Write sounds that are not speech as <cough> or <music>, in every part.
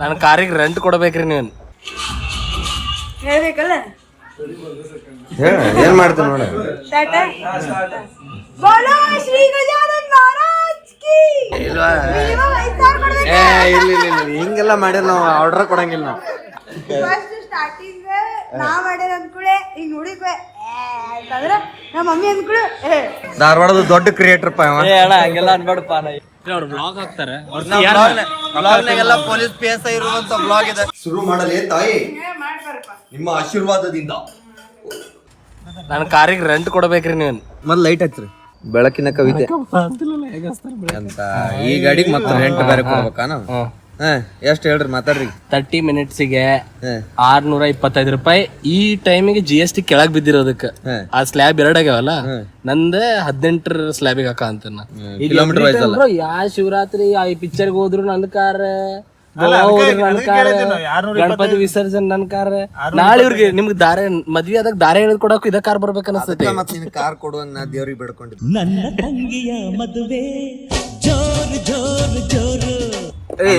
ನನ್ನ ಕಾರಿಗೆ ರೆಂಟ್ ಕೊಡ್ಬೇಕ್ರಿ ನೀವು ಹೇಳ್ಬೇಕಲ್ಲ? ಹೇಳ ಏನ್ ಮಾಡ್ತೀನಿ ನೋಡಿ. ಸ್ಟಾರ್ಟ್ ಬೋಲೋ ಶ್ರೀ ಗಜಾನನ್ ಮಹಾರಾಜ್ ಕಿ! ಇಲ್ವಾ? minimum ಐದ್ ಸಾವಿರ ಕೊಡ್ಬೇಕು. ಏ ಇಲ್ಲ ಇಲ್ಲ ಇಲ್ಲ ಹಿಂಗೆಲ್ಲ ಮಾಡ್ಯಾರ ನಾವು ಆರ್ಡರ್ ಕೊಡಂಗಿಲ್ಲ ನಾವು. ಫಸ್ಟ್ ಸ್ಟಾರ್ಟಿಂಗ್ ನಾ ಮಾಡ್ಯಾರ ಅಂದ್ಕೂಳೆ ಈಗ ನೋಡಿದ್ವೆ ಅಂತಂದ್ರ ನಮ್ಮ ಮಮ್ಮಿ ಅಂದ್ಕೂಳೆ ಧಾರವಾಡದ ದೊಡ್ಡ ಕ್ರಿಯೇಟರ್ ಪಾ ಅಣ್ಣ ಹಂಗೆಲ್ಲ ಅನ್ಬೇಡಪ್ಪ ಅವ್ರು ಬ್ಲಾಗ್ ಹಾಕ್ತಾರೆ. ಬ್ಲಾಗ್ನಾಗೆಲ್ಲ ಪೊಲೀಸ್ ಪಿ ಎಸ್ ಐ ಇರುವಂತ ಬ್ಲಾಗ್ ಇದೆ. ಶುರು ಮಾಡಲೇ ತಾಯಿ? ನಿಮ್ಮ ಆಶೀರ್ವಾದದಿಂದ. ನನ್ನ ಕಾರಿಗೆ ರೆಂಟ್ ಕೊಡ್ಬೇಕ್ರಿ ನೀವು ಮೊದ್ಲು ಲೈಟ್ ಹಚ್ಚ್ರಿ. ಬೆಳಕಿನ ಕವಿತೆ. ಅಂತ ಈ ಗಾಡಿಗೆ ಮತ್ತೆ ರೆಂಟ್ ಬೇರೆ ಕೊಡ್ಬೇಕಾ ನಾವು ಎಷ್ಟು ಹೇಳ್ರಿ ಮಾತಾಡ್ರಿ. ತರ್ಟಿ ಮಿನಿಟ್ಸಿಗೆ ಗೆ ಆರ್ನೂರ ಇಪ್ಪತ್ತೈದು ರೂಪಾಯಿ. ಈ ಟೈಮಿಗೆ ಜಿ ಎಸ್ ಟಿ ಕೆಳಗ್ ಬಿದ್ದಿರೋದಕ್ಕ. ಆ ಸ್ಲ್ಯಾಬ್ ಎರಡ್ ಆಗ್ಯಾವಲ್ಲ ನಂದ ಹದಿನೆಂಟರ ಸ್ಲ್ಯಾಬಿಗೆ ಹಾಕ ಅಂತ ಕಿಲೋಮೀಟರ್ ವೈಸ್ ಅಲ್ಲ. ಯಾ ಶಿವರಾತ್ರಿ ಆ ಪಿಕ್ಚರ್ಗೆ ಹೋದ್ರು ನನ್ ಕಾರ್. ಗಣಪತಿ ವಿಸರ್ಜನ್ ನನ್ ಕಾರ್. ನಾಳೆ ಇವ್ರಿಗೆ ನಿಮ್ಗೆ ದಾರೆ ಮದ್ವೆ ಆದಾಗ ದಾರೆ ಹೇಳಿದ್ ಕೊಡಕ್ ಇದ ಕಾರ್ ಬರ್ಬೇಕನ್ನಿಸ್ತೈತಿ. ಮತ್ತೆ ನಿನ್ ಕಾರ್ ಕೊಡುವಂಗ ನಾ ದೇವ್ರಿಗೆ ಬೇಡ್ಕೊಂಡಿದ್ದೆ. ನನ್ನ ತಂಗಿಯ ಮದುವೆ.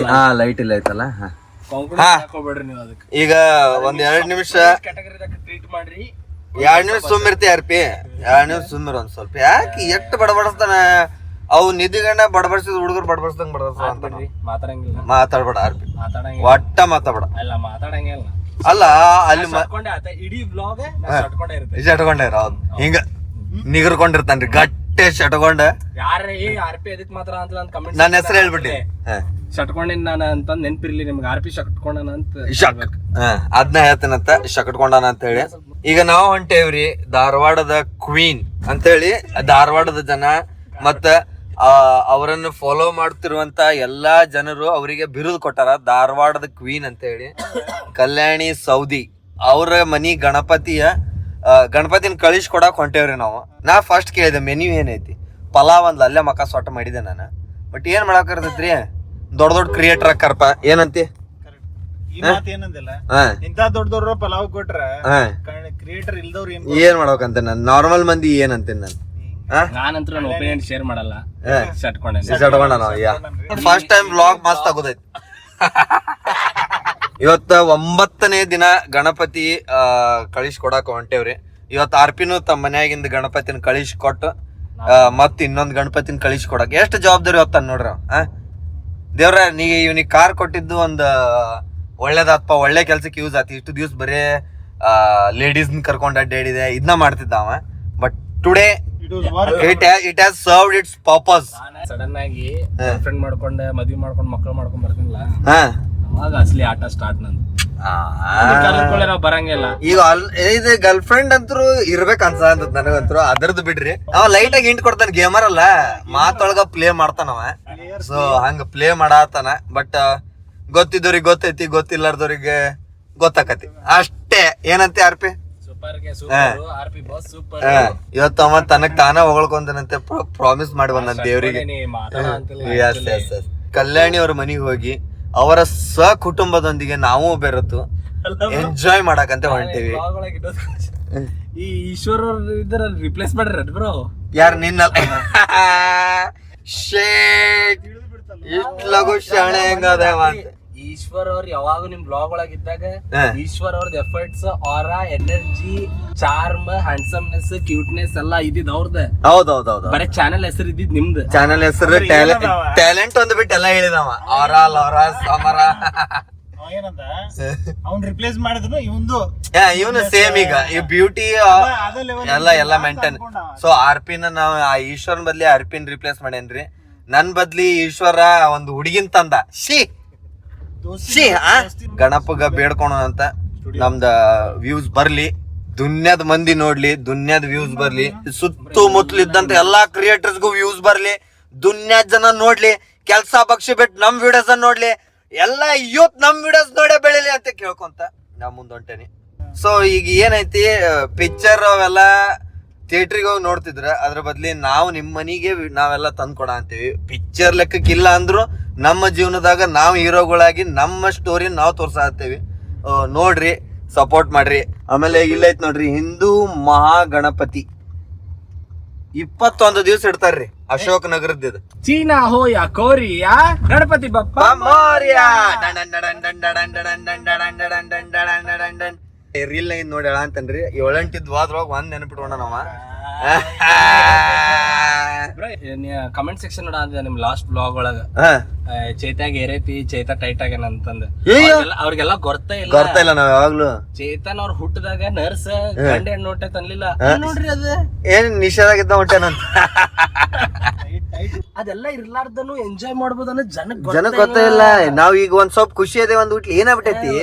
ಹಾ ಲೈಟ್ ಇಲ್ಲ ಐತಲ್ಲ ಹಾ. ಹಾಕೋಬೇಡ್ರಿ ನೀವು ಅದಕ್ಕೆ. ಈಗ ಒಂದ್ ಎರಡ್ ನಿಮಿಷ. ಕ್ಯಾಟಗರಿದಾಗ ಟ್ರೀಟ್ ಮಾಡ್ರಿ. ಎರಡ್ ನಿಮಿಷ ಸುಮ್ಮಿರ್ತಿ ಅರ್ಪಿ? ಎರಡ್ ನಿಮಿಷ ಸುಮ್ಮಿರ್ ಒಂದ್ ಸ್ವಲ್ಪ. ಯಾಕೆ ಎಷ್ಟು ಬಡಬಡಿಸ್ತಾನ? ಅವು ನಿಧಿಗಣ್ಣ ಬಡಬಡಿಸಿದ ಹುಡುಗರು ಬಡಬಡಿಸ್ದಂಗ್ ಬಡಬಡಿಸ್ತಾನ ಅಂತ ಮಾತಾಡಂಗಿಲ್ಲ. ಮಾತಾಡ್ಬೇಡ ಆರ್ ಪಿ ಮಾತಾಡಂಗಿಲ್ಲ. ಒಟ್ಟ ಮಾತಾಡ್ಬೇಡ. ಅಲ್ಲ ಮಾತಾಡಂಗಿಲ್ಲ. ಅಲ್ಲ ಅಲ್ಲಿ ಮ- ಸಟ್ಕೊಂಡೆ ಆತ ಇಡೀ ಬ್ಲಾಗ್ ಸಟ್ಕೊಂಡೆ ಇರುತ್ತೆ. ಹಿಂಗ ನಿಗರ್ಕೊಂಡಿರ್ತಾನ್ರಿ ಗಟ್ಟೆ ಶಟ್ಕೊಂಡ ಯಾರ ಆರ್ ಪಿ ಅದಕ್ಕೆ ಮಾತ್ರ ಅಂತ ಕಮೆಂಟ್ ನನ್ನ ಹೆಸರು ಹೇಳ್ಬಿಟ್ಟಿ ಶಟ್ಕೊಂಡಿನ ನಾನು ಅಂತ ನೆನ್ಪಿರ್ಲಿ ನಿಮ್ಗೆ ಆರ್ ಪಿ ಶಟ್ಕೊಂಡನ ಅಂತ ಶಕ್ ಅದನ್ನ ಅದ್ನ ಹೇಳ್ತೇನಂತ ಶಕಟ್ಕೊಂಡಾನ ಅಂತ ಹೇಳಿ ಈಗ ನಾವು ಹೊಂಟೇವ್ರಿ ಧಾರವಾಡದ ಕ್ವೀನ್ ಅಂತ ಹೇಳಿ ಧಾರವಾಡದ ಜನ ಮತ್ತ ಅವರನ್ನು ಫಾಲೋ ಮಾಡ್ತಿರುವಂತ ಎಲ್ಲಾ ಜನರು ಅವರಿಗೆ ಬಿರುದು ಕೊಟ್ಟಾರ ಧಾರವಾಡದ ಕ್ವೀನ್ ಅಂತ ಹೇಳಿ ಕಲ್ಯಾಣಿ ಸೌದಿ ಅವರ ಮನಿ ಗಣಪತಿಯ ಗಣಪತಿನ ಕಳಿಸ್ ಕೊಡಕ್ ಹೊಂಟೇವ್ರಿ ನಾವು. ನಾ ಫಸ್ಟ್ ಕೇಳಿದೆ ಮೆನ್ಯೂ ಏನೈತಿ? ಪಲಾವ್ ಅಂದ್ಲ ಅಲ್ಲೇ ಮಕ್ಕ ಸೊಟ್ಟ ಮಾಡಿದೆ ನಾನು. ಬಟ್ ಏನ್ ಮಾಡಕ್ ಇರ್ತೈತ್ರಿ ದೊಡ್ಡ ದೊಡ್ಡ ಕ್ರಿಯೇಟರ್ ಕರ್ಪ ಏನಂತಿ? ಪಲಾವ್ ಕೊಟ್ರ ಹಾ. ಕ್ರಿಯೇಟರ್ ಇಲ್ದವ್ರು ಏನ್ ಏನ್ ಮಾಡ್ಬೇಕಂತ ನಾನು? ನಾರ್ಮಲ್ ಮಂದಿ ಏನಂತೀನಿ ನಾನು? ಒಪಿನಿಯನ್ ಶೇರ್ ಮಾಡಲ್ಲ. ಫಸ್ಟ್ ಟೈಮ್ ಬ್ಲಾಗ್ ಮಸ್ತ್ ಆಗೋದೈತಿ. <laughs> ಇವತ್ತ ಒಂಬತ್ತನೇ ದಿನ ಗಣಪತಿ ಆ, ಕಳಿಸ್ಕೊಡಾಕ ಹೊಂಟೇವ್ರಿ. ಇವತ್ತು ಆರ್ ಪಿನು ತಮ್ಮ ಮನ್ಯಾಗಿಂದ ಗಣಪತಿನ ಕಳಿಸ್ಕೊಟ್ಟು ಕೊಟ್ಟು ಆ, ಇನ್ನೊಂದ್ ಗಣಪತಿನ ಕಳಿಸ್ಕೊಡಕ್. ಎಷ್ಟು ಜವಾಬ್ದಾರಿ ಇವತ್ತ ನೋಡ್ರ ಅವ, ದೇವ್ರ ನೀ ಇವ್ನಿಗೆ ಕಾರ್ ಕೊಟ್ಟಿದ್ದು ಒಂದ್ ಒಳ್ಳೇದಾತ್ಪ. ಒಳ್ಳೆ ಕೆಲ್ಸಕ್ಕೆ ಯೂಸ್ ಆತಿ. ಇಷ್ಟು ದಿವ್ಸ ಬರೇ ಲೇಡೀಸ್ ಕರ್ಕೊಂಡ್ ಅಡ್ಡಾಡಿದೆ. ಇದನ್ನ ಮಾಡ್ತಿದ್ದ ಅವ. But today it it has served its purpose sudden ಆಗಿ ಫ್ರೆಂಡ್ ಮಾಡ್ಕೊಂಡೆ ಮದ್ವಿ ಮಾಡ್ಕೊಂಡು ಮಕ್ಕಳು ಮಾಡ್ಕೊಂಡ್ ಬರ್ತೀನಿಲ್ಲ. ಹಾ. ಅವಾಗ ಅಸಲಿ ಆಟ ಸ್ಟಾರ್ಟ್ ನಂದು. ಕಲ್ತ್ಕೊಳ್ಳೆ ನಾವು ಬರಂಗಿಲ್ಲ. ಈಗ ಆಲ್ ಇದು ಗರ್ಲ್ ಫ್ರೆಂಡ್ ಅಂತೂ ಇರ್ಬೇಕು ಅನ್ಸ ಅಂತ ನನಗಂತೂ. ಅದರದ್ದು ಬಿಡ್ರಿ. ಅವ ಲೈಟ್ ಆಗಿ ಇಂಟ್ ಕೊಡ್ತಾನ ಗೇಮರ್ ಅಲ್ಲ. ಮಾತೊಳಗ ಪ್ಲೇ ಮಾಡ್ತಾನವ ಸೊ ಹಂಗ ಪ್ಲೇ ಮಾಡಾತಾನ. ಬಟ್ ಗೊತ್ತಿದ್ದವ್ರಿಗೆ ಗೊತ್ತೈತಿ ಗೊತ್ತಿಲ್ಲಾರ್ದವ್ರಿಗೆ ಗೊತ್ತಾಕತಿ. ಅಷ್ಟೇ. ಏನಂತೆ ಆರ್ ಪಿ? ಇವತ್ತು ಅವ ತನಗ್ ತಾನ ಹೊಗಳ್ಕೊಂತನಂತೆ ಪ್ರಾಮಿಸ್ ಮಾಡಿ ಬಂದ ದೇವ್ರಿಗೆ. ಕಲ್ಯಾಣಿ ಅವ್ರ ಮನೆಗೆ ಹೋಗಿ ಅವರ ಸ ಕುಟುಂಬದೊಂದಿಗೆ ನಾವು ಬೆರೆತು ಎಂಜಾಯ್ ಮಾಡಕಂತ ಹೊಂಟೀವಿ. ಈ ಈಶ್ವರ ಇದ್ರ ರಿಪ್ಲೇಸ್ ಮಾಡ್ರಿ ಬ್ರೋ ಯಾರು ನಿನ್ನ? <laughs> ಶೇಟ್. ಇಷ್ಟು ಲಘು ಶಾಣೆ ಹೆಂಗದವ ಅಂತ. ಈಶ್ವರ್ ಅವ್ರ ಯಾವಾಗ ನಿಮ್ ಬ್ಲಾಗ್ ಒಳಗ್ ಇದ್ದಾಗ ಹಾ. ಈಶ್ವರ್ ಅವ್ರದ್ ಎಫರ್ಟ್ಸ್ ಆರ ಎನರ್ಜಿ ಚಾರ್ಮ್ ಹ್ಯಾಂಡ್ಸಮ್ನೆಸ್ ಕ್ಯೂಟ್ನೆಸ್ ಎಲ್ಲ ಇದ್ದಿದ್ ಅವ್ರದ. ಹೌದೌದೌದು. ಬರೇ ಚಾನೆಲ್ ಹೆಸರು ಇದ್ದಿದ್ ನಿಮ್ದು. ಚಾನಲ್ ಹೆಸರು ಟ್ಯಾಲೆಂಟ್ ಟ್ಯಾಲೆಂಟ್ ಒಂದು ಬಿಟ್ಟು ಎಲ್ಲ ಹೇಳಿದವ. ಆರ ಲವರ ಸಮರ ಏನಂದ? ಅವ್ನ್ ರಿಪ್ಲೇಸ್ ಮಾಡಿದ್ರು ಇವಂದು. ಇವನು ಸೇಮ್ ಈಗ. ಈ ಬ್ಯೂಟಿ ಎಲ್ಲ ಎಲ್ಲ ಮೇಂಟೈನ್ ಸೊ ಆರ್ ಪಿನ ನಾವ್ ಆ ಈಶ್ವರನ್ ಬದ್ಲಿ ಅರ್ಪಿನ್ ರಿಪ್ಲೇಸ್ ಮಾಡೇನ್ರಿ. ನನ್ ಬದ್ಲಿ ಈಶ್ವರ ಒಂದು ಹುಡುಗಿನ್ ತಂದ. ಶಿ? ಗಣಪಗ ಬೇಡ್ಕೊಳ ಅಂತ ನಮ್ದ ವ್ಯೂಸ್ ಬರ್ಲಿ. ದುನ್ಯಾದ ಮಂದಿ ನೋಡ್ಲಿ ದುನ್ಯದ ವ್ಯೂಸ್ ಬರ್ಲಿ. ಸುತ್ತಮುತ್ತಲು ಇದ್ದಂತ ಎಲ್ಲಾ ಕ್ರಿಯೇಟರ್ಸ್ಗೂ ವ್ಯೂಸ್ ಬರ್ಲಿ. ದುನ್ಯದ ಜನ ನೋಡ್ಲಿ ಕೆಲ್ಸ ಪಕ್ಷಿ ಬಿಟ್ಟು ನಮ್ ವಿಡಿಯೋಸ್ ನೋಡ್ಲಿ. ಎಲ್ಲಾ ಯೂತ್ ನಮ್ ವಿಡಿಯೋಸ್ ನೋಡೇ ಬೆಳಿಲಿ ಅಂತ ಕೇಳ್ಕೊಂತ ನಾ ಮುಂದೊಂಟೇನಿ. ಸೊ ಈಗ ಏನೈತಿ ಪಿಕ್ಚರ್ ಅವೆಲ್ಲ ಥಿಯೇಟ್ರಿಗೆ ಹೋಗಿ ನೋಡ್ತಿದ್ರ ಅದ್ರ ಬದ್ಲಿ ನಾವು ನಿಮ್ಮ ಮನೆಗೆ ವಿ- ನಾವೆಲ್ಲ ತಂದ್ಕೊಡ ಅಂತೀವಿ. ಪಿಕ್ಚರ್ ಲೆಕ್ಕಕ್ಕಿಲ್ಲ ಅಂದ್ರು ನಮ್ಮ ಜೀವನದಾಗ ನಾವು ಹೀರೋಗಳಾಗಿ ನಮ್ಮ ಸ್ಟೋರಿ ನಾವು ತೋರ್ಸಾತ್ತೀವಿ ನೋಡ್ರಿ ಸಪೋರ್ಟ್ ಮಾಡ್ರಿ. ಆಮೇಲೆ ಇಲ್ಲೈತ್ ನೋಡ್ರಿ ಹಿಂದೂ ಮಹಾಗಣಪತಿ. ಇಪ್ಪತ್ತೊಂದು ದಿವಸ ಇಡ್ತಾರ್ರಿ ಅಶೋಕ್ ನಗರದ ಚೀನಾ ಹೋಯ ಕೋರಿಯಾ ಗಣಪತಿ ಬಪ್ಪ ರೀಲ್ ನಾಗ ನೋಡಿ ಹೇಳ ಅಂತನ್ರಿ ಏಳೆಂಟಿದ್ ವಾದ್ರೊಳಗ ಒಂದ್ ನೆನಪಿಟ್ಕೊಂಡ ನಾವ ಕಮೆಂಟ್ ಸೆಕ್ಷನ್ ನೋಡ ಅಂದ್ರೆ ನಿಮ್ ಲಾಸ್ಟ್ ಬ್ಲಾಗ್ ಒಳಗ. ಚೇತಾಗ ಏರೈತಿ ಚೇತಾ ಟೈಟ್ ಆಗ್ಯಾನ ಅಂತಂದ. ಅವ್ರಿಗೆಲ್ಲ- ಗೊತ್ತೇ ಇಲ್ಲ. ಇಲ್ಲ ನಾವ್ ಯಾವಾಗ್ಲೂ. ಚೇತನ್ ಅವ್ರ ಹುಟ್ಟದಾಗ ನರ್ಸ್ ಗಂಡ ಹೆಣ್ಣು ಹೊಟ್ಟೆ ತನ್ಲಿಲ್ಲ ನೋಡ್ರಿ ಅದ. ಏನ್ ನಿಷೇಧಾಗಿದ್ದ ಹೊಟ್ಟೆನಂತ ಅದೆಲ್ಲ ಇರ್ಲಾರ್ದನು ಎಂಜಾಯ್ ಮಾಡ್ಬೋದು ಅನ್ನೋ ಜನಕ್ ಜನ ಗೊತ್ತೇ ಇಲ್ಲ. ನಾವ್ ಈಗ ಒಂದ್ ಸ್ವಲ್ಪ ಖುಷಿ ಅದೇ ಒಂದ್ ಊಟ ಏನಾಗ್ಬಿಟ್ಟೈತಿ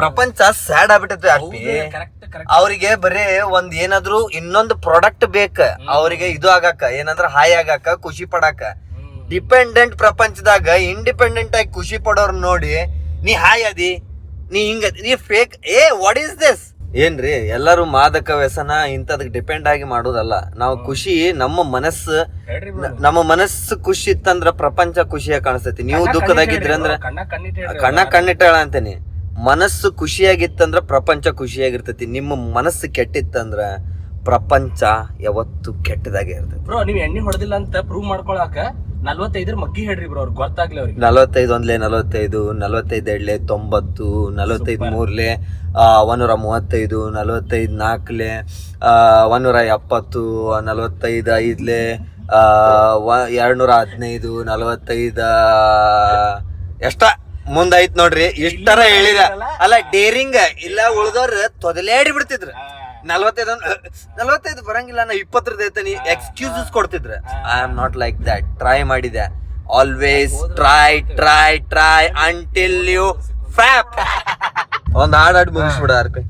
ಪ್ರಪಂಚ ಸ್ಯಾಡ್ ಆಗ್ಬಿಟ್ಟೈತಿ ಅರ್ಪಿ ಕರೆಕ್ಟ್ ಕರೆಕ್ಟ್ ಅವ್ರಿಗೆ ಬರೀ ಒಂದ್ ಏನಾದ್ರು ಇನ್ನೊಂದು ಪ್ರಾಡಕ್ಟ್ ಬೇಕ. ಅವ್ರಿಗೆ ಇದು ಆಗಾಕ ಏನಂದ್ರ ಹಾಯ್ ಆಗಾಕ ಖುಷಿ ಪಡಾಕ ಡಿಪೆಂಡೆಂಟ್ ಪ್ರಪಂಚದಾಗ ಇಂಡಿಪೆಂಡೆಂಟ್ ಆಗಿ ಖುಷಿ ಪಡೋರ್ ನೋಡಿ ನೀ ಹಾಯ್ ಅದಿ ನೀ ಹಿಂಗ ನೀ ಫೇಕ್ ಏ ವಾಟ್ ಇಸ್ ದಿಸ್ ಏನ್ರಿ ಎಲ್ಲರೂ ಮಾದಕ ವ್ಯಸನ ಇಂಥದ್ ಡಿಪೆಂಡ್ ಆಗಿ ಮಾಡೋದಲ್ಲ. ನಾವು ಖುಷಿ ನಮ್ಮ ಮನಸ್ಸು ನಮ್ಮ ಮನಸ್ಸು ಖುಷಿ ಇತ್ತಂದ್ರ ಪ್ರಪಂಚ ಖುಷಿಯಾಗಿ ಕಾಣಿಸ್ತೈತಿ. ನೀವು ದುಃಖದಾಗಿದ್ರಿ ಅಂದ್ರೆ ಕಣ್ಣ ಕಣ್ಣಿಟ್ಟಾಳ ಅಂತೀನಿ. ಮನಸ್ಸು ಖುಷಿಯಾಗಿತ್ತಂದ್ರ ಪ್ರಪಂಚ ಖುಷಿಯಾಗಿರ್ತೈತಿ. ನಿಮ್ಮ ಮನಸ್ಸು ಕೆಟ್ಟಿತ್ತಂದ್ರ ಪ್ರಪಂಚ ಯಾವತ್ತು ಕೆಟ್ಟದಾಗೆ ಇರ್ತದೆ ಬ್ರೋ ನೀವ್ ಎಣ್ಣೆ ಹೊಡೆದಿಲ್ಲ ಅಂತ ಪ್ರೂವ್ ಮಾಡ್ಕೊಳಕ ನಲ್ವತ್ತೈದರ ಮಗ್ಗಿ ಹೇಳ್ರಿ ಬ್ರೋ ಅವ್ರಿಗೆ ಗೊತ್ತಾಗ್ಲಿ ಅವ್ರಿಗೆ. ನಲವತ್ತೈದು ಒಂದ್ಲೆ ನಲವತ್ತೈದು ನಲ್ವತ್ತೈದು ಎರಡ್ಲೆ ತೊಂಬತ್ತು ನಲವತ್ತೈದು ಮೂರ್ಲೆ ಒಂದೂರ ಮೂವತ್ತೈದು ನಲ್ವತ್ತೈದು ನಾಲ್ಕಲೆ ಒಂದೂರ ಎಪ್ಪತ್ತು ನಲ್ವತ್ತೈದು ಐದ್ಲೆ ಎರಡ್ನೂರ ಹದಿನೈದು ನಲವತ್ತೈದ ಎಷ್ಟ? ಮುಂದೈತ್ ನೋಡ್ರಿ ಇಷ್ಟರ ಹೇಳಿದ. ಅಲ್ಲ ಡೇರಿಂಗ್ ಇಲ್ಲ ಉಳ್ದವ್ರ ತೊದಲೇಡಿ ಬಿಡ್ತಿದ್ರ. ನಲ್ವತ್ತೈದು ನಲ್ವತ್ತೈದು ಬರಂಗಿಲ್ಲ ನಾ ಇಪ್ಪತ್ತರದ್ದು ಐತನಿ excuses ಕೊಡ್ತಿದ್ರೆ. I am not like that try ಮಾಡಿದೆ. Always try try try until you ಫ್ಯಾಪ್ ಒಂದ್ ಹಾಡ್ ಹಾಡ್ ಮುಗಿಸ್ಬಿಡ ಆರ್ಪಿ.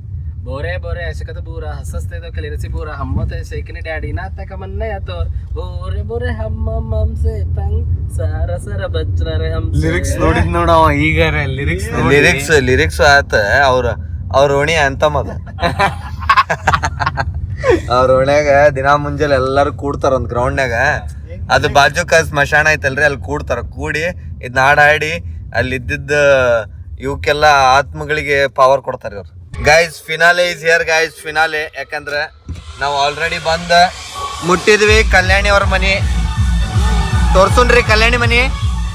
ಬೋರೆ ಬೋರೆ ಅಶಕದ ಬೂರ ಹಸಸ್ತೈದ ಕಲಿರಸಿ ಬೂರ ಹಮ್ಮತೆ ಶೇಕಿನ ಡ್ಯಾಡಿ ನಾತಕ ಮನ್ನಯ ತೋರ್. ಬೋರೆ ಬೋರೆ ಹಮ್ಮ ಮಮ್ಸೆ ತಂಗ್ ಸಾರ ಸರ ಬಜ್ನರೆ ಹಮ್ ಲಿರಿಕ್ಸ್ ನೋಡಿದ್ ನೋಡ ಈಗ ಲಿರಿಕ್ಸ್ ಲಿರಿಕ್ಸ್ ಲಿರಿಕ್ಸ್ ಆತ ಅವ್ರ ಅವ್ರ ಓಣಿ ಅಂತಮ್ ಅದ. <laughs> <laughs> ಅವ್ರ ಓಣ್ಯಾಗ ದಿನಾ ಮುಂಜಾನೆ ಎಲ್ಲಾರು ಕೂಡ್ತಾರ ಒಂದ್ ಗ್ರೌಂಡ್ನಾಗ ಅದು ಬಾಜುಕ ಸ್ಮಶಾನ ಐತಲ್ರಿ, ಅಲ್ಲಿ ಕೂಡ್ತಾರ. ಕೂಡಿ ಇದ್ನ ಹಾಡ್ ಅಲ್ಲಿ ಇದ್ದಿದ್ದ ಇವಕ್ಕೆಲ್ಲ ಆತ್ಮಗಳಿಗೆ ಪವರ್ ಕೊಡ್ತಾರ ಇವ್ರು. Guys finale is here guys finale ಯಾಕಂದ್ರೆ ನಾವು ಆಲ್ರೆಡಿ ಬಂದ, ಮುಟ್ಟಿದ್ವಿ ಕಲ್ಯಾಣಿ ಅವ್ರ ಮನಿ. ತೋರ್ಸುನ್ರಿ ಕಲ್ಯಾಣಿ ಮನಿ.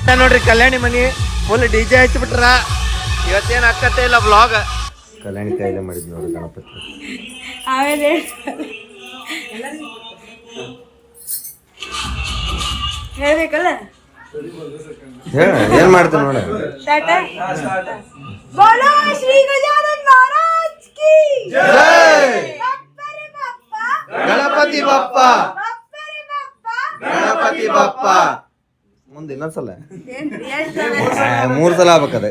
ಇದ ನೋಡ್ರಿ ಕಲ್ಯಾಣಿ ಮನಿ. ಫುಲ್ ಡಿ ಜೆ ಹಚ್ಚಿಬಿಟ್ರ ಇವತ್ತೇನ್ ಅಕ್ಕತ್ತೆ ಇಲ್ಲ ಬ್ಲಾಗ್ ಕಲ್ಯಾಣಿ ಕೈಲೇ ಮಾಡಿದ್ವಿ ನೋಡಿ ಗಣಪತಿ. ಆಮೇಲೆ ಹೇಳ್ಬೇಕಲ್ಲ? ಮಾಡ್ತೀನಿ ನೋಡ. ಶ್ರೀ ಮಹಾರಾಜ್ ಕಿ! ಗಣಪತಿ ಬಪ್ಪ! ಗಣಪತಿ ಬಪ್ಪ! ಮುಂದೆ ಇನ್ನೊಂದ್ಸಲ ಮೂರು ಸಲ ಆಗ್ಬೇಕದ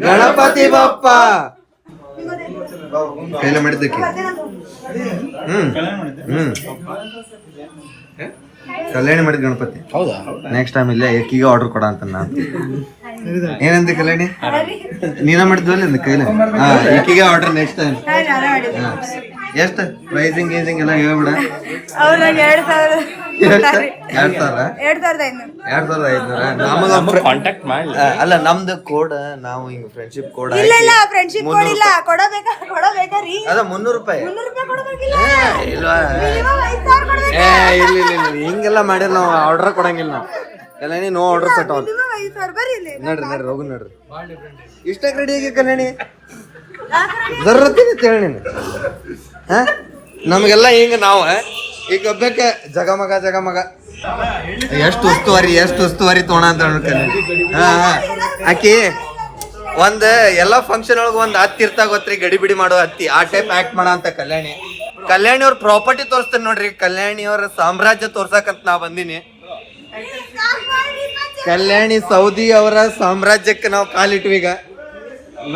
ಗಣಪತಿ ಬಪ್ಪ! ಕೈಲೇ ಮಾಡಿದ್ದಕ್ಕೆ? ಹ್ಮ್. ಹ್ಮ್. ಕಲ್ಯಾಣಿ ಮಾಡಿದ ಗಣಪತಿ. ಹೌದಾ? ನೆಕ್ಸ್ಟ್ ಟೈಮ್ ಇಲ್ಲೇ ಏಕಿಗೆ ಆರ್ಡರ್ ಕೊಡ ಅಂತ ನಾನು. ಏನಂತ ಕಲ್ಯಾಣಿ? ನೀನ ಮಾಡಿದ್ವಲ್ಲ ಕೈಲ ಕೈಲಿ? ಹಾ ಏಕಿಗೆ ಆರ್ಡರ್ ನೆಕ್ಸ್ಟ್ ಟೈಮ್ ಎಷ್ಟು ಪ್ರೈಸಿಂಗ್ ಗೀಸಿಂಗ್ ಎಲ್ಲ ಹೇಳ್ಬಿಡ. ಅವ್ರು ನಂಗೆ ಎರಡು ಸಾವಿರ ಎಷ್ಟು ಎರಡ್ ಸಾವಿರ? ಎರಡ್ ಸಾವಿರದ ಐನೂರು ಎರಡ್ ಸಾವಿರದ ಐದ್ನೂರ? ನಮಗ ಕಾಂಟ್ಯಾಕ್ಟ್ ಮಾಡಿ ಅಲ್ಲ ನಮ್ದು ಕೋಡ್ ನಾವು ಹಿಂಗ್ ಫ್ರೆಂಡ್ಶಿಪ್ ಕೋಡ್ ಇಲ್ಲ ಇಲ್ಲ ಫ್ರೆಂಡ್ಶಿಪ್ ಕೊಡಿಲ್ಲ ಕೊಡಬೇಕಾ ಕೊಡಬೇಕಾ ರೀ? ಅದ ಮುನ್ನೂರು ರೂಪಾಯಿ. ಮುನ್ನೂರು ರೂಪಾಯಿ ಕೊಡಬೇಕಿಲ್ಲ. ಇಲ್ವಾ? ಮಿನಿಮಮ್ ಐದು ಸಾವಿರ ಕೊಡ್ಬೇಕು? ಏ ಇಲ್ಲ ಇಲ್ಲ ಇಲ್ಲ ಹಿಂಗೆಲ್ಲ ಮಾಡಿಲ್ಲ ನಾವು ಆರ್ಡರ್ ಕೊಡಂಗಿಲ್ಲ ನಾವು. ಕಲ್ಯಾಣಿ ನೋ ಆರ್ಡರ್ ಸೆಟ್ ಅವ್ರು ಮಿನಿಮಮ್ ಐದು ಸಾವಿರ ಬರ್ರಿ ಇಲ್ಲಿ. ನಡ್ರಿ ನಡ್ರಿ ಹೋಗು ನಡ್ರಿ. ಇಷ್ಟಕ್ಕೆ ರೆಡಿ ಆಗಿ ಕಲ್ಯಾಣಿ? ಜರ್ರತ್ತೀನಿ ಹೇಳಿ ನೀನು. ನಮಗೆಲ್ಲ ಹಿಂಗ ನಾವು ಈಗ ಒಬ್ಬಕ್ಕೆ ಜಗಮಗ ಜಗಮಗ ಎಷ್ಟು ಉಸ್ತುವಾರಿ ಎಷ್ಟು ಉಸ್ತುವಾರಿ ತೋಣ ಅಂತ ಕಲ್ಯಾಣಿ ಹಾ ಆಕಿ ಒಂದ್ ಎಲ್ಲಾ ಫಂಕ್ಷನ್ ಒಳಗ ಒಂದ್ ಹತ್ತಿ ಇರ್ತಾ ಗೊತ್ತ್ರಿ, ಗಡಿ ಬಿಡಿ ಮಾಡೋ ಹತ್ತಿ. ಆ ಟೈಪ್ ಆಕ್ಟ್ ಮಾಡೋ ಅಂತ ಕಲ್ಯಾಣಿ. ಕಲ್ಯಾಣಿ ಅವ್ರ ಪ್ರಾಪರ್ಟಿ ತೋರಿಸ್ತೇನೆ ನೋಡ್ರಿ. ಕಲ್ಯಾಣಿ ಅವ್ರ ಸಾಮ್ರಾಜ್ಯ ತೋರ್ಸಕಂತ ನಾ ಬಂದಿನಿ. ಕಲ್ಯಾಣಿ ಸೌದಿ ಅವರ ಸಾಮ್ರಾಜ್ಯಕ್ಕೆ ನಾವು ಕಾಲಿಟ್ವೀಗ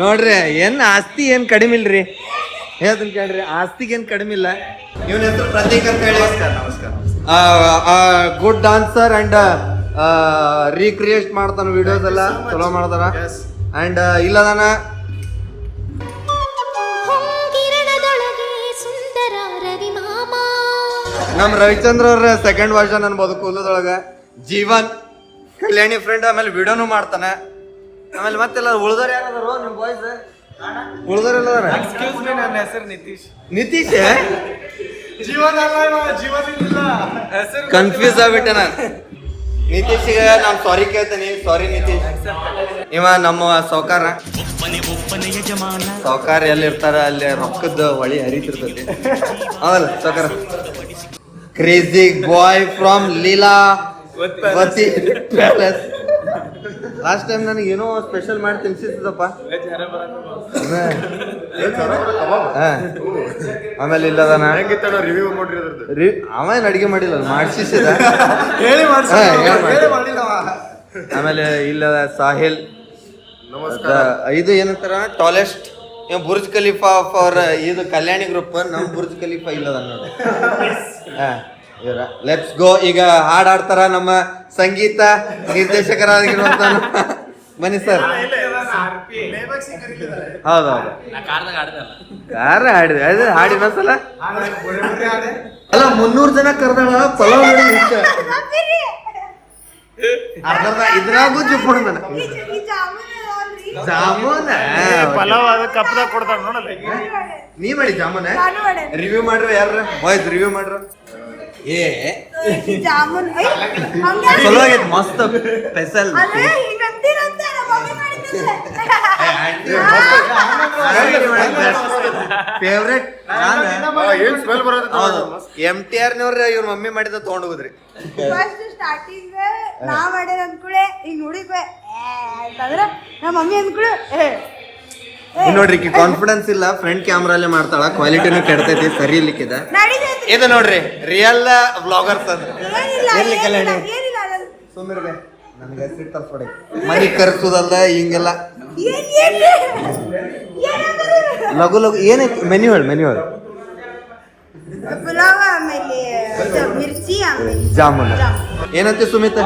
ನೋಡ್ರಿ, ಏನ್ ಆಸ್ತಿ ಏನ್ ಕಡಿಮೆ ಇಲ್ರಿ ಹೇಳ್ತೀನಿ ಕೇಳ್ರಿ ಆಸ್ತಿಗೆ ಏನು ಕಡಿಮೆ ಇಲ್ಲ. ಇವನ ಹೆಸರು ಪ್ರತೀಕ್ ಅಂತ ಹೇಳಿ. ಗುಡ್ ಡಾನ್ಸರ್ ಅಂಡ್ ರೀಕ್ರಿಯೇಟ್ ಮಾಡ್ತಾನ ವಿಡಿಯೋಸ್ ಎಲ್ಲ. ಚಲೋ ಮಾಡ್ತಾರ ಅಂಡ್ ಇಲ್ಲದಾನ ನಾನ. ಸುಂದರ ರವಿ ಮಾಮ. ನಮ್ ರವಿಚಂದ್ರ ಅವ್ರ ಸೆಕೆಂಡ್ ವರ್ಷನ್ ಅನ್ಬೋದು ಕೂದಲದೊಳಗ ಜೀವನ್ ಕಲ್ಯಾಣಿ ಫ್ರೆಂಡ್ ಆಮೇಲೆ ವಿಡಿಯೋನು ಮಾಡ್ತಾನೆ. ಆಮೇಲೆ ಮತ್ತೆಲ್ಲ ಉಳ್ದೋರ್ ಯಾರದಾರು ನಿಮ್ಮ ಬಾಯ್ಸ್ ಉಳ್ದೋರ್ ಎಲ್ಲ ಎಕ್ಸ್ಕ್ಯೂಸ್ ಮೀ ನನ್ನ ಹೆಸರು ನಿತೀಶ್. ನಿತೀಶ್? ಕನ್ಫ್ಯೂಸ್ ಆಗ್ಬಿಟ್ಟೆ ನಾನು. ನಿತೀಶ್ಗೆ ನಾನು ಸಾರಿ ಕೇಳ್ತೇನೆ. ಸಾರಿ ನಿತೀಶ್. ಇವ ನಮ್ಮ ಸೌಕಾರ ಸೌಕಾರ ಎಲ್ಲಿ ಇರ್ತಾರ ಅಲ್ಲಿ ರೊಕ್ಕದ ಹೊಳಿ ಹರಿತಿರ್ತೈತಿ ಹೌದಲ್ಲ ಸೌಕಾರ crazy boy from Leelavati palace last time ನನಗೆ ಏನೋ ಸ್ಪೆಷಲ್ ಮಾಡಿ ತಿನ್ಸಿದ್ದಪ್ಪ. ಆಮೇಲೆ ಇಲ್ಲದನ? ರಿ- ಅವ ಏನು ಅಡಿಗೆ ಮಾಡಿಲ್ಲ ಮಾಡಿಸಿದ. <laughs> ಆಮೇಲೆ ಇಲ್ಲದ ಸಾಹಿಲ್ ಇದು ಏನಂತಾರ ಟಾಲೆಸ್ಟ್ ಬುರ್ಜ್ ಖಲೀಫಾ ಫಾರ್ ಇದು ಕಲ್ಯಾಣಿ ಗ್ರೂಪ್ ನಮ್ಮ ಬುರ್ಜ್ ಖಲೀಫಾ ಇಲ್ಲದ ನೋಡಿ. <laughs> ಲೆಟ್ಸ್ ಗೋ ಈಗ ಹಾಡ್ ಆಡ್ತಾರ ನಮ್ಮ ಸಂಗೀತ ನಿರ್ದೇಶಕರಾಗಿರುವಂತ <laughs> ಬನ್ನಿ ಸರ್. ಹೌದೌದು. ಯಾರ ಹಾಡಿದೆ ಅದೇ ಹಾಡಿ ಸಲ ಅಲ್ಲ ಮುನ್ನೂರು ಜನ ಕರ್ದಾಳ ಪಲಾವ್ ನೋಡಿ ಇಷ್ಟ ಅರ್ಧ ಇದ್ರಾಗೂ ಜುಪ್ಪಣ ಜಾಮೂನ್ ಪಲಾವ್ ಅದ ಕಪ್ದಾಗ ಕೊಡ್ತಾರ ನೋಡಲ್ಲ. ನೀ ಮಾಡಿ ಜಾಮೂನ್. ರಿವ್ಯೂ ಮಾಡ್ರ ಯಾರ ವಾಯ್ಸ್ ರಿವ್ಯೂ ಮಾಡ್ರ. ಏ. ಜಾಮೂನ್. ಮಸ್ತ್ ಸ್ಪೆಷಲ್. ಫೇವ್ರೆಟ್ ಏನ್ ಸ್ಮೆಲ್ ಬರೋದು ಎಂ ಟಿ ಆರ್ ನವ್ರ ಇವ್ರ ಮಮ್ಮಿ ಮಾಡಿದ ತಗೊಂಡ್ ಹೋಗುದ್ರಿ ಫಸ್ಟ್ ಸ್ಟಾರ್ಟಿಂಗ್ ನಾ ಮಾಡ್ಯಾರ ಅಂದ್ಕೂಳೆ ಈಗ ನೋಡಿದ್ವೆ ಅಂತಂದ್ರ ನಮ್ಮ ಮಮ್ಮಿ ಅಂದ್ಕೂಳೆ ನೋಡ್ರಿ ಕಾನ್ಫಿಡೆನ್ಸ್ ಇಲ್ಲ ಫ್ರಂಟ್ ಕ್ಯಾಮ್ರಲ್ಲೇ ಮಾಡ್ತಾಳ ಕ್ವಾಲಿಟಿನೂ ಕೆಡ್ತೈತಿ ಸರಿ ಇರ್ಲಿಕ್ಕಿದ. ಇದು ನೋಡ್ರಿ ರಿಯಲ್ ಬ್ಲಾಗರ್ಸ್ ಅಂದ್ರೆ. ಸುಮ್ಮಿರ್ಬೆ ನನಗೆ ಹೆಸರು ತರ್ಸ್ಬೇಡಿ ಮನಿ ಕರ್ಸುದಲ್ಲ ಹಿಂಗೆಲ್ಲ. ಲಘು ಲಘು ಏನೈತಿ ಮೆನ್ಯೂ ಹೇಳಿ ಮೆನ್ಯೂ ಹೇಳಿ. ಪುಲಾವ್ ಆಮೇಲೆ ಮಿರ್ಚಿ ಜಾಮೂನ್. ಏನಂತೆ ಸುಮಿತ್?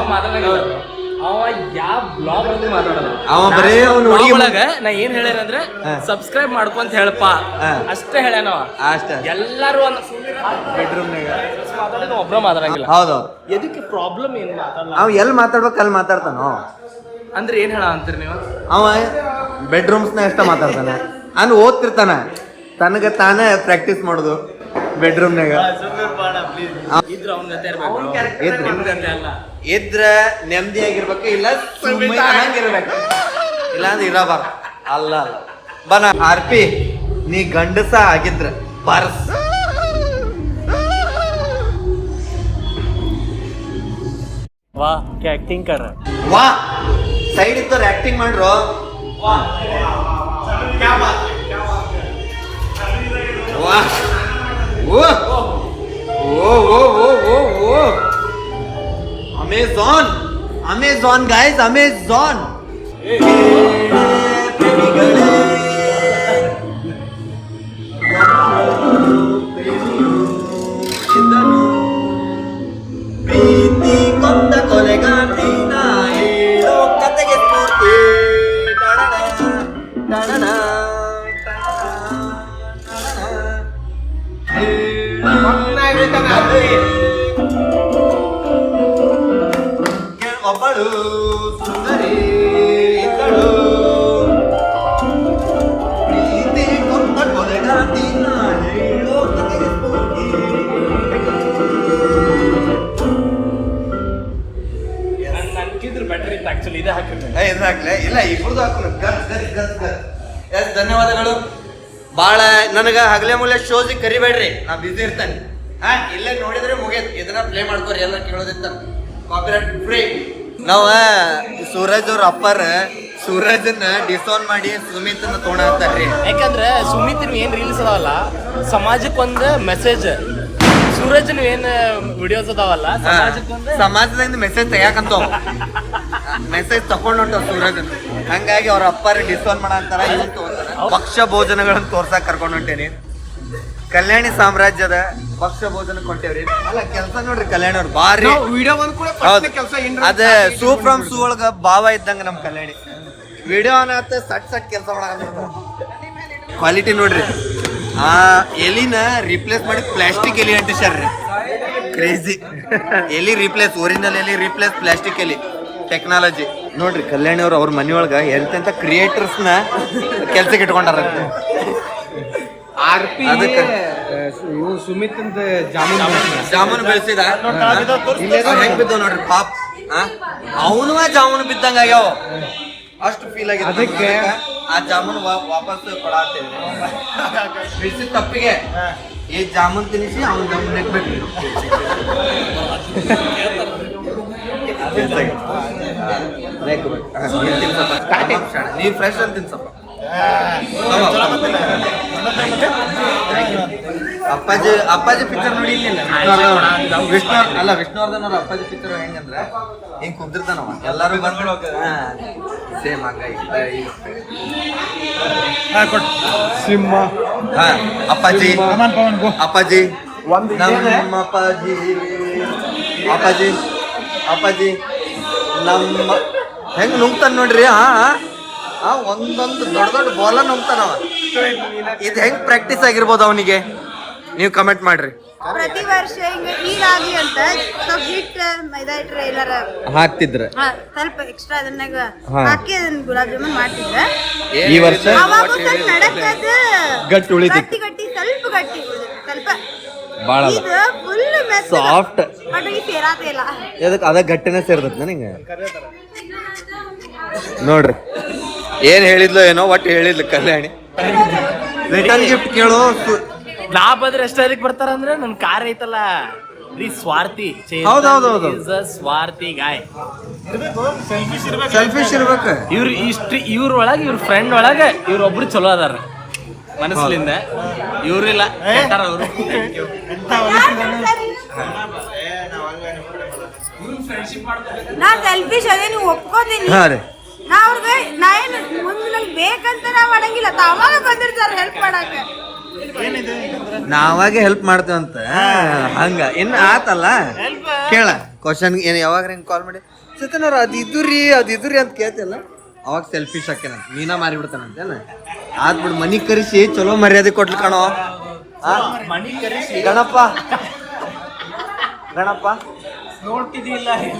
ಅವ ಯಾವ ಬ್ಲಾಗ್ ಮಾತಾಡಲ್ಲ ಅವ ಬರೇ ಅವ್ನ ಹುಡುಗಿ ಒಳಗ ನಾ ಏನ್ ಹೇಳ್ಯಾನ ಅಂದ್ರೆ ಸಬ್ಸ್ಕ್ರೈಬ್ ಮಾಡ್ಕೊಂತ ಹೇಳಪ್ಪ. ಅಷ್ಟೇ ಹೇಳ್ಯಾನ ಅಷ್ಟೇ. ಎಲ್ಲಾರು ಒಂದು ಮಾತಾಡಿದ ಒಬ್ರ ಮಾತಾಡಂಗಿಲ್ಲ. ಹೌದು. ಎದಕ್ಕೆ ಪ್ರಾಬ್ಲಮ್ ಏನು ಮಾತಾಡಲ್ಲ ಅವ ಎಲ್ಲಿ ಮಾತಾಡ್ಬೇಕು ಅಲ್ಲಿ ಮಾತಾಡ್ತಾನೋ? ಅಂದ್ರೆ ಏನ್ ಹೇಳ ಅಂತೀರಿ ನೀವು? ಅವ ಬೆಡ್ರೂಮ್ಸ್ನ ಎಷ್ಟ ಮಾತಾಡ್ತಾನೆ. ಅಂದು ಓದ್ತಿರ್ತಾನ. ತನಗ ತಾನೇ ಪ್ರಾಕ್ಟೀಸ್ ಮಾಡೋದು ಬೆಡ್ರೂಮ್ನಾಗ ಇದ್ರ ಅವನ ಜೊತೆ ಇರ್ಬೇಕು ಇದ್ರ. ನಿಮ್ ಅಲ್ಲ. ಇದ್ರ ನೆಮ್ಮದಿಯಾಗಿರ್ಬೇಕು ಇಲ್ಲ ಇರ್ಬೇಕು ಹಂಗಿರ್ಬೇಕು. ಇಲ್ಲ ಅಂದ್ರೆ ಇರಬಾರ ಅಲ್ಲ ಅಲ್ಲ. ಬನ ಆರ್ ಪಿ ನೀ ಗಂಡಸ ಆಗಿದ್ರ ಬರ್ಸ್. ವಾ ಆಕ್ಟಿಂಗ್ ಕರ? ವಾ ಸೈಡ್ ಇದ್ದವ್ರು ಆಕ್ಟಿಂಗ್ ಮಾಡ್ರು. ವಾ. ಓ ಓ ಓ ಓ ಓ ಓ. अमेजॉन अमेजॉन गाइस अमेजॉन ಸುಂದರಿ ಇದ್ದಳು ಪ್ರೀತಿ ಕೊಂದ ಕೊಲೆಗಾರ್ತಿನ ಹೇಳೋ ಕತೆಗೆ ಸ್ಫೂರ್ತಿ. ನನ್ಗಿದ್ರ ಬೆಟರ್ ಇತ್ತು ಆಕ್ಚುಲಿ ಇದೇ ಹಾಕಿರ್ತೀನಿ. ಏ, ಇದ್ ಹಾಕ್ಲೆ? ಇಲ್ಲ ಹಾಕೋಣ ಗಸ್ ಗಸ್ ಗಸ್ ಗಸ್. ಎಸ್ ಧನ್ಯವಾದಗಳು. ಭಾಳ ನನಗೆ ಹಗಲೆ ಮೂಲೆ ಶೋಸಿಗೆ ಕರಿಬೇಡ್ರಿ. ನಾ ಬಿಸಿ ಇರ್ತೇನೆ. ಹಾ ಇಲ್ಲೇ ನೋಡಿದ್ರೆ ಮುಗಿಯತ್. ಇದನ್ನ ಪ್ಲೇ ಮಾಡ್ಕೋರಿ ಎಲ್ಲ ಕೇಳೋದಿತ್ತ. ಕಾಪಿರೈಟ್ ಫ್ರೀ ನಾವ ಸೂರಜ್ ಅವ್ರ ಅಪ್ಪರ ಸೂರಜ್ ಡಿಸೋನ್ ಮಾಡಿ ಸುಮಿತ್ ತೊಗೊಂಡಾಗ್ತಾರ್ರಿ ಯಾಕಂದ್ರೆ ಸುಮಿತ್ ಏನ್ ರೀಲ್ಸ್ ಅದಾವಲ್ಲ ಸಮಾಜಕ್ಕೆ ಒಂದು ಮೆಸೇಜ್ ಸೂರಜ್ ಏನ್ ವಿಡಿಯೋಸ್ ಅದಾವಲ್ಲ ಸಮಾಜದಿಂದ ಮೆಸೇಜ್ ತೆಗಿಯಾಕಂತ ಮೆಸೇಜ್ ತಕೊಂಡ್ ಹೊಂಟವ್ ಸೂರಜ್ ಹಂಗಾಗಿ ಅವ್ರ ಅಪ್ಪಾರ ಡಿಸೋನ್ ಮಾಡಂತಾರ ಪಕ್ಷ ಭೋಜನಗಳನ್ನ ತೋರ್ಸಕ್ ಕರ್ಕೊಂಡ್ ಹೊಂಟೇನಿ. ಕಲ್ಯಾಣಿ ಸಾಮ್ರಾಜ್ಯದ ಭಕ್ಷ್ಯ ಭೋಜನ ಕೊಂಟೇವ್ರಿ ಅಲ್ಲ ಕೆಲಸ ನೋಡ್ರಿ ಕಲ್ಯಾಣಿ ಅವ್ರು ಬಾರಿ. ವಿಡಿಯೋ ಬಂದ್ ಕೂಡ ಕೆಲಸ ಅದ ಸೂ ಫ್ರಮ್ ಸೂ ಒಳಗ ಭಾವ ಇದ್ದಂಗ ನಮ್ ಕಲ್ಯಾಣಿ. ವಿಡಿಯೋ ಅನ್ನತ್ತ ಸಟ್ ಸಟ್ ಕೆಲಸ ಮಾಡಕ ಕ್ವಾಲಿಟಿ ನೋಡ್ರಿ. ಆ ಎಲಿನ ರಿಪ್ಲೇಸ್ ಮಾಡಿ ಪ್ಲಾಸ್ಟಿಕ್ ಎಲಿ ಅಂಟಿಸ್ಯಾರ್ರಿ ಕ್ರೇಜಿ ಎಲಿ ರಿಪ್ಲೇಸ್ ಒರಿಜಿನಲ್ ಎಲಿ ರಿಪ್ಲೇಸ್ ಪ್ಲಾಸ್ಟಿಕ್ ಎಲಿ. ಟೆಕ್ನಾಲಜಿ ನೋಡ್ರಿ ಕಲ್ಯಾಣಿ ಅವ್ರು ಅವ್ರ ಮನೆಯೊಳಗ ಎಂತೆಂತ ಕ್ರಿಯೇಟರ್ಸ್ನ ಕೆಲ್ಸಕ್ಕೆ ಇಟ್ಕೊಂಡಾರ. ಅದಕ್ಕೆ ಇವು ಸುಮಿತ್ ಅಂತ ಜಾಮೂನ್ ಜಾಮೂನ್ ಬೆಳೆಸಿದ? ಹೆಂಗ್ ಬಿದ್ದಾವ ನೋಡ್ರಿ ಪಾಪ್. ಅವನು ಜಾಮೂನ್ ಬಿದ್ದಂಗ ಆಗ್ಯಾವ. ಅಷ್ಟು ಫೀಲ್ ಆಗಿದೆ ಅದಕ್ಕೆ- ಆ ಜಾಮೂನ್ ವಾಪಸ್ ಕೊಡತ್ತೇವೆ ಬಿಡಿಸಿದ ತಪ್ಪಿಗೆ ಈ ಜಾಮೂನ್ ತಿನ್ನಿಸಿ ಅವನ ಜಾಮೂನ್ ನೆಕ್ಬೇಕು. <laughs> ನೀವ್ ಫ್ರೆಶ್ ಅಂತ ತಿನ್ಸಪ್ಪ. ಅಪ್ಪಾಜಿ ಅಪ್ಪಾಜಿ ಪಿಕ್ಚರ್ ನೋಡಿ ವಿಷ್ಣು ಅಲ್ಲ ವಿಷ್ಣುವರ್ಧನ್ ಅವ್ರ ಅಪ್ಪಾಜಿ ಪಿಕ್ಚರ್ ಹೆಂಗಂದ್ರೆ ಹಿಂಗ್ ಕುಂದಿರ್ತಾನ ಎಲ್ಲಾರು ಬಂದ್ಬಿಡ ಸೇಮ್ ಹಂಗ ಸಿಂಹ. ಹಾ ಅಪ್ಪಾಜಿ. ಅಪ್ಪಾಜಿ. ನಮ್ಮ ಅಪ್ಪಾಜಿ. ಅಪ್ಪಾಜಿ. ಅಪ್ಪಾಜಿ. ನಮ್ಮ ಹೆಂಗ್ ನುಂಗ್ತಾನ ನೋಡ್ರಿ ಹಾ ಹಾ ಒಂದೊಂದು ದೊಡ್ಡ ದೊಡ್ಡ ಬಾಲ ನುಂಗ್ತಾನವ ಇದು ಹೆಂಗ್ ಪ್ರಾಕ್ಟೀಸ್ ಆಗಿರ್ಬೋದು ಅವನಿಗೆ? ನೀವು ಕಮೆಂಟ್ ಮಾಡ್ರಿ. ಪ್ರತಿ ವರ್ಷ ಹಿಂಗ ಅಂತ ಸ್ವಲ್ಪ ಹಿಟ್ ಮೈದಾ ಇಟ್ರೆ ಎಲ್ಲಾರ ಹಾಕ್ತಿದ್ರ. ಸ್ವಲ್ಪ ಎಕ್ಸ್ಟ್ರಾ ಅದನ್ನಾಗ ಹಾಕಿ ಅದನ್ನ ಗುಲಾಬ್ ಜಾಮೂನ್ ಮಾಡ್ತಿದ್ರ. ಈ ವರ್ಷ? ಅವಾಗ ಸ್ವಲ್ಪ ನಡಕದ. ಗಟ್ಟಿ ಉಳಿತು ಗಟ್ಟಿ ಗಟ್ಟಿ ಸ್ವಲ್ಪ ಗಟ್ಟಿ ಸ್ವಲ್ಪ. ಬಾಳ ಇದು ಫುಲ್ ಸಾಫ್ಟ್ ಬಟ್ ಈ ಸೇರಾತ ಇಲ್ಲ. ಅದಕ್ಕೆ ಅದ ಗಟ್ಟಿನೇ ಸೇರ್ತೈತಿ ನನಗೆ ನೋಡ್ರಿ. ಏನ್ ಹೇಳಿದ್ಲು ಏನೋ ಒಟ್ಟು ಹೇಳಿದ್ಲು ಕಲ್ಯಾಣಿ. ರಿಟರ್ನ್ ಗಿಫ್ಟ್ ಕೇಳು. ನಾ ಬಂದ್ರೆ ಎಷ್ಟ ಅದಕ್ಕೆ ಬರ್ತಾರ ಅಂದ್ರೆ ನನ್ ಕಾರ್ ಐತಲ್ಲ ರೀ ಸ್ವಾರ್ಥಿ ಸ್ವಾರ್ಥಿ ಗಾಯ್ ಸೆಲ್ಫಿಶ್ ಇರ್ಬೇಕು ಇವ್ರು ಇರ್ಬೇಕು. ಇವ್ರ ಇಷ್ಟ ಇವ್ರ ಒಳಗ ಇವ್ರ ಫ್ರೆಂಡ್ ಒಳಗೆ ಇವ್ರ ಒಬ್ರು ಚಲೋ ಅದಾರ. ಮನಸ್ಲಿಂದ ಇವ್ರಿಲ್ಲ ಕೆಟ್ಟಾರ ಅವ್ರು. ಫ್ರೆಂಡ್ಶಿಪ್ ಮಾಡ್ತಾರೆ ನಾ ಸೆಲ್ಫಿಶ್ ಅದೇ ನೀವು ಒಪ್ಕೋತೀನಿ. ನಾ ಅವ್ರಿಗೆ ನಾ ಏನು ಮುಂದೆ ನಂಗೆ ಬೇಕಂತ ನಾವು ಮಾಡಂಗಿಲ್ಲ. ತಾವಾಗ ಬಂದಿರ್ತಾರೆ ಹೆಲ್ಪ್ ಮಾಡಕ್ಕೆ ಏನಿದೆ ನಾವಾಗೆ ಹೆಲ್ಪ್ ಮಾಡ್ತೇವಂತ. ಹಂಗ. ಇನ್ನು ಆತಲ್ಲ? ಕೇಳ. ಕ್ವಶನ್ ಏನು ಯಾವಾಗ ಹಿಂಗೆ ಕಾಲ್ ಮಾಡಿ? ಸತ್ಯನವ್ರ ಅದು ಇದ್ರಿ ರೀ ಅದು ಇದು ರೀ ಅಂತ ಕೇಳ್ತಿಲ್ಲ ಅವಾಗ ಸೆಲ್ಫಿಶ್ ಹಾಕ್ಯಾನ ಮೀನಾ ಮಾರಿ ಬಿಡ್ತಾನಂತೆ ಆತ್ ಬಿಡು ಮನಿ ಕರೆಸಿ ಚಲೋ ಮರ್ಯಾದೆ ಕೊಟ್ಲು ಕಣೋ. ಗಣಪ್ಪ. ಗಣಪ್ಪ.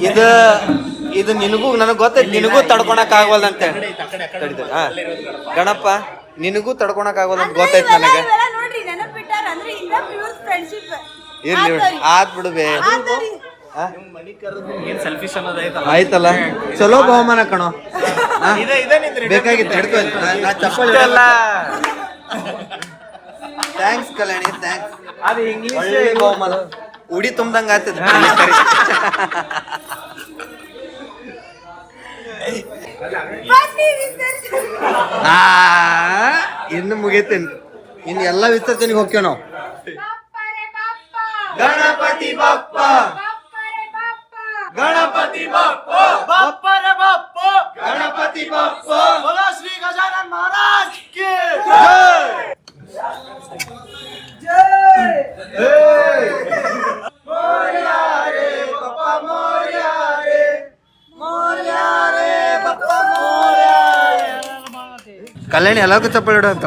ಇದು ಇದು ನಿನಗೂ ನನಗೆ ಗೊತ್ತೈತಿ ನಿನಗೂ ತಡ್ಕೊಳಕ್ ಆಗವಲ್ದ ಅಂತ. ಗಣಪ್ಪ ಗಣಪ ನಿನಗೂ ತಡ್ಕೊಳಕ್ ಆಗವಲ್ದ ಅಂತ ಗೊತ್ತೈತಿ ನನಗೆ. ಇರ್ಲಿ ಬಿಡು. ಆತ್ ಬಿಡುವೆ. ಆಯ್ತಲ್ಲ? ಚಲೋ ಬಹುಮಾನ ಕಣೋ. ಇದೆ ಇದೆ ನಿಂದ್ರಿ ಬೇಕಾಗಿತ್ತು ಹಿಡ್ಕೊ. ಥ್ಯಾಂಕ್ಸ್ <laughs> ಕಲ್ಯಾಣಿ ಥ್ಯಾಂಕ್ಸ್ ಅದು ಒಳ್ಳೆ ಬಹುಮಾನ. ಉಡಿ ತುಂಬ್ದಂಗ ಆಗ್ತದೆ. ಆ ಇನ್ನು ಮುಗಿತೇನೆ. ಇನ್ನು ಎಲ್ಲ ವಿಸರ್ಜನೆಗೆ ಹೋಗ್ತೇವೆ ನಾವು? ಗಣಪತಿ ಬಪ್ಪ. ಗಣಪತಿ ಬಪ್ಪ. ಬಾಪ್ಪರೆ ಬಪ್ಪ. ಗಣಪತಿ ಬಪ್ಪ. ಬೋಲೋ ಶ್ರೀ ಗಜಾನನ್ ಮಹಾರಾಜ್ ಕಿ ಕಲ್ಯಾಣಿ ಎಲ್ಲರಿಗೂ ಚಪ್ಪಲಿ ಇಡ ಅಂತ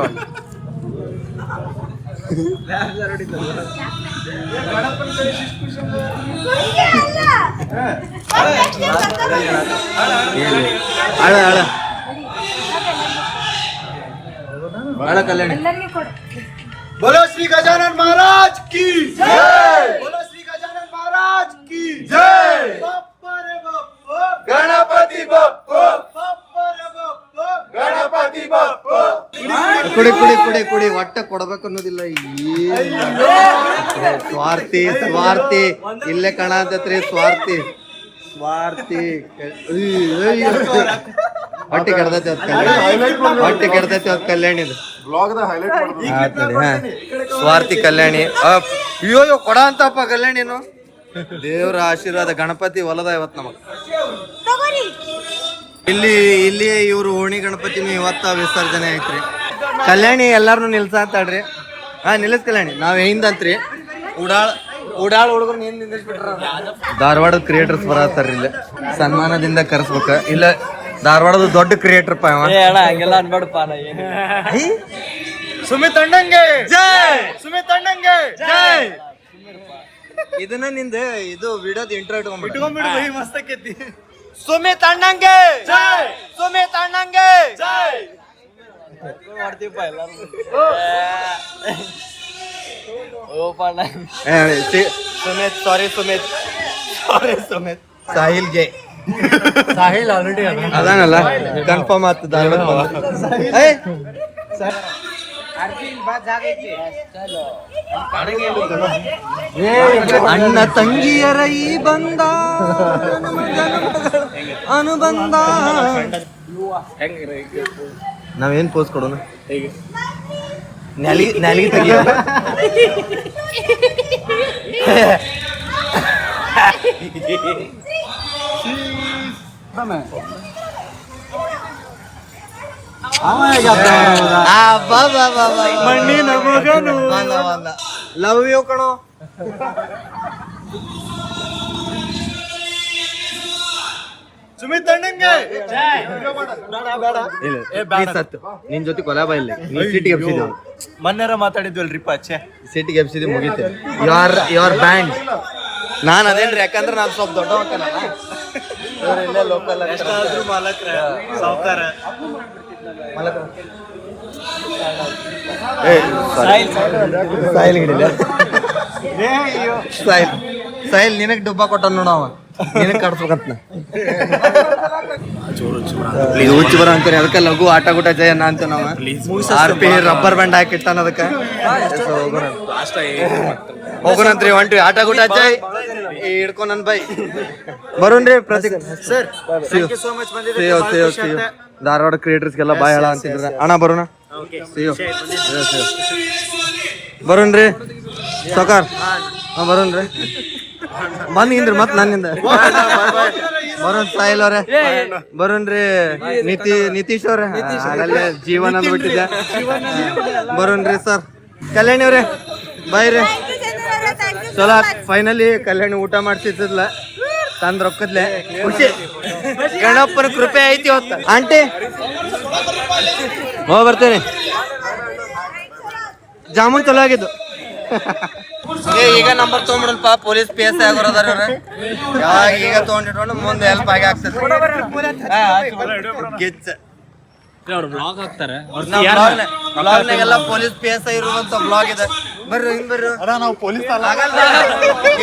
ಅಳ ಅಳ ಬಹಳ ಕಲ್ಯಾಣಿ. ಬೋಲೋ ಶ್ರೀ ಗಜಾನನ್ ಮಹಾರಾಜ್ ಕೀ ಜೈ. ಕುಡಿ ಕುಡಿ ಕುಡಿ ಕುಡಿ. ಒಟ್ಟ ಕೊಡ್ಬೇಕು ಅನ್ನೋದಿಲ್ಲ? ಸ್ವಾರ್ಥಿ ಸ್ವಾರ್ಥಿ. ಇಲ್ಲೇ ಕಾಣತೈತ್ರಿ ಸ್ವಾರ್ಥಿ. ಸ್ವಾರ್ಥಿ. ಹೊಟ್ಟೆ ಕೆಡ್ದೈತಿ ಅದ್ ಕಲ್ಯಾಣಿ. ಹೊಟ್ಟೆ ಕೆಡ್ದೈತಿ ಅದ್ ಕಲ್ಯಾಣಿದು ಸ್ವಾರ್ಥಿ ಕಲ್ಯಾಣಿ. ಅಯ್ಯೋ ಅಯ್ಯೋ ಕೊಡ ಅಂತಪ್ಪ ಕಲ್ಯಾಣಿನು. ದೇವ್ರ ಆಶೀರ್ವಾದ ಗಣಪತಿ ಹೊಲದ ಇವತ್ ನಮಗ್. ತಗೋರಿ. ಇಲ್ಲಿ ಇಲ್ಲಿ ಇವ್ರು ಓಣಿ ಗಣಪತಿನೂ ಇವತ್ತ ವಿಸರ್ಜನೆ ಐತ್ರಿ. ಕಲ್ಯಾಣಿ ಎಲ್ಲಾರನು ನಿಲ್ಸಾತಾಳ್ರಿ ಹಾ ನಿಲ್ಲಿಸ್ ಕಲ್ಯಾಣಿ. ನಾವ್ ಹಿಂದಂತ್ರಿ ಉಡಾಳ್ ಉಡಾಳ್ ಹುಡುಗರು ಧಾರವಾಡ ನಿಂದಿಸ್ಬಿಟ್ರ ಧಾರವಾಡದ ಕ್ರಿಯೇಟರ್ಸ್ ಬರತ್ತಾರ ಇಲ್ಲ. ಸನ್ಮಾನದಿಂದ ಕರೆಸ್ಬೇಕ. ಇಲ್ಲ ಧಾರವಾಡದ ದೊಡ್ಡ ಕ್ರಿಯೇಟರ್ ಪಾ ಹಂಗೆಲ್ಲ ಅನ್ಬೇಡಪ್ಪ? ಸುಮಿತ್ ಅಣ್ಣಂಗೆ! ಜೈ! ಸುಮಿತ್ ಅಣ್ಣಂಗೆ! ಜೈ! ಇದನ್ನ ನಿಂದ ಇದು ವಿಡಿಯೋದ ಇಂಟ್ರೋ ಇಟ್ಕೊಂಡ್ಬಿಟ್ಟು ಮಸ್ತ್ ಆಕೈತಿ. ಸುಮಿತ್ ಅಣ್ಣಂಗೆ! ಜೈ! ಸುಮಿತ್ ಅಣ್ಣಂಗೆ! ಜೈ! ಸುಮಿತ್ ಸಾರಿ ಸುಮಿತ್ ಸಾರಿ ಸುಮಿತ್ ಸಾಹಿಲ್ಗೆ ಸಾಹಿಲ್ ಆಲ್ರೆಡಿ ಅದಾನಲ್ಲ ಕನ್ಫರ್ಮ್ ಆಗ್ತದ ಅಣ್ಣ ತಂಗಿಯರ ಈ ಬಂದ. ಅನುಬಂಧ. ನಾವೇನ್ ಪೋಸ್ ಕೊಡೋಣ? ನೆಲಗಿ ನೆಲಗಿ ತೆಗಿಯ ಮಣ್ಣಿನ ಲವ್ ಯು ಕಣೋ. ಸುಮಿತ್ ಅಣ್ಣಂಗೆ? ಇಲ್ಲ ಸತ್ತು. ನಿನ್ ಜೊತೆ ಕೊಲಾಬ ಇಲ್ಲ. ನೀ ಸಿಟಿಗೆ ಎಬ್ಸಿದ್ವಿ ಮೊನ್ನೆರ ಮಾತಾಡಿದ್ವಲ್ರಿಪ್ಪ ಅಚ್ಚೆ ಸಿಟಿಗೆ ಎಬ್ಸಿದ್ವಿ ಮುಗೀತು. ಯಾರ್ ಯಾರ್ ಬ್ಯಾಂಡ್ ನಾನು ಅದೇನ್ರಿ ಯಾಕಂದ್ರೆ ನಾನು ಸ್ವಲ್ಪ ದೊಡ್ಡ ಇಲ್ಲೇ ಲೋಕಲ್ ಎಷ್ಟಾದ್ರೂ ಮಾಲಕ್ರ ಸಾವ್ಕಾರ. ಸಾಯಿಲ್ ಸಾಯಿಲ್. ನಿನಗ್ ಡುಬ್ಬ ಕೊಟ್ಟ ನೋಡವ ನಿನಗ್ ಕಡ್ಸ್ಬೇಕಂತ ಪ್ಲೀಸ್ ಹುಚ್ಚು ಬರ ಅಂತಾರೆ ಅದಕ್ಕೆ ಲಘು ಆಟ ಗುಟ ಜಯನ ಅಂತ ನಾವ. ಆರ್ ಪಿ ರಬ್ಬರ್ ಬ್ಯಾಂಡ್ ಹಾಕಿಟ್ಟಾನ ಅದಕ್ಕೆ. ಹೋಗೋಣಂತ್ರಿ ಆಟ ಗುಟ ಜಯ. ಹಿಡ್ಕೊ ನನ್ ಬೈ. ಬರೋನ್ರಿ ಪ್ರತೀಕ್ ಸರ್ ಧಾರವಾಡ ಕ್ರಿಯೇಟರ್ಸ್ಗೆಲ್ಲ ಬಾಯ್ ಹೇಳ ಅಂತಿದ್ರೆ. ಅಣ್ಣ ಬರೋಣ. ಸಿಯೋ ಬರೋನ್ರಿ ಸಕಾರ್ ಹಾ ಬರೋನ್ರಿ ಬಂದ್ ನಿಂದ್ರಿ ಮತ್ ನನ್ನಿಂದ ಬರೋನ್ ಸಾಯಿಲ್ ಅವ್ರೆ. ಬರೋನ್ರಿ ನಿತಿ ನಿತೀಶ್ ಅವ್ರೆ. ಅಲ್ಲೇ ಜೀವನ ಅಂದ್ಬಿಟ್ಟಿದ್ದೆ ಬರೋನ್ರಿ ಸರ್. ಕಲ್ಯಾಣಿ ಅವ್ರೆ ಬಾಯ್ ರೀ. ಚಲೋ ಫೈನಲಿ ಕಲ್ಯಾಣಿ ಊಟ ಮಾಡ್ತಿದ್ದಿಲ್ಲ ತಂದ್ ರೊಕ್ಕದ್ಲೆ. ಖುಷಿ. ಗಣಪ್ಪನ ಕೃಪೆ ಐತಿ ಹೊತ್ತ ಆಂಟಿ ಹೋಗ್ ಬರ್ತೇನೆ ಜಾಮೂನ್ ಚಲೋ ಆಗಿದ್ದು. <laughs> ಏ, ಈಗ ನಂಬರ್ ತೊಗೊಂಬಿಡಲ್ಪ ಪೊಲೀಸ್ ಪಿ ಎಸ್ ಐ ಆಗೋರದಾರ ಯಾವಾಗ ಈಗ ತೊಗೊಂಡಿಟ್ಕೊಂಡು ಮುಂದೆ ಹೆಲ್ಪ್ ಆಗಿ ಆಗ್ತದೆ. ಗಿಚ್ಚ. ಬ್ಲಾಗ್ ಹಾಕ್ತಾರೆ? ಬ್ಲಾಗ್ನಾಗೆಲ್ಲ ಪೊಲೀಸ್ ಪಿ ಎಸ್ ಐ ಇರುವಂತ ಬ್ಲಾಗ್ ಇದೆ. ಬರ್ರಿ ಹಿಂಗ್ ಬರ್ರಿ. ನಾವು ಪೊಲೀಸ್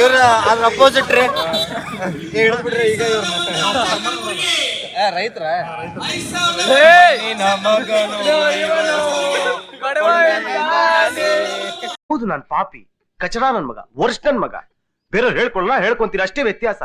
ಇವ್ರ ಅದ್ರ ಅಪೋಸಿಟ್ ರೀ. ಹಿಡಿದ್ಬಿಡ್ರಿ ಈಗ ಇವ್ರನ್ನ ರೈತರ? ಹೌದು ನಾನು ಪಾಪಿ. ಕಚಡ ನನ್ ಮಗ ವರ್ಷ ನನ್ ಮಗ. ಬೇರೆಯವ್ರು ಹೇಳ್ಕೊಳ್ಳ ಹೇಳ್ಕೊಂತೀರ ಅಷ್ಟೇ ವ್ಯತ್ಯಾಸ.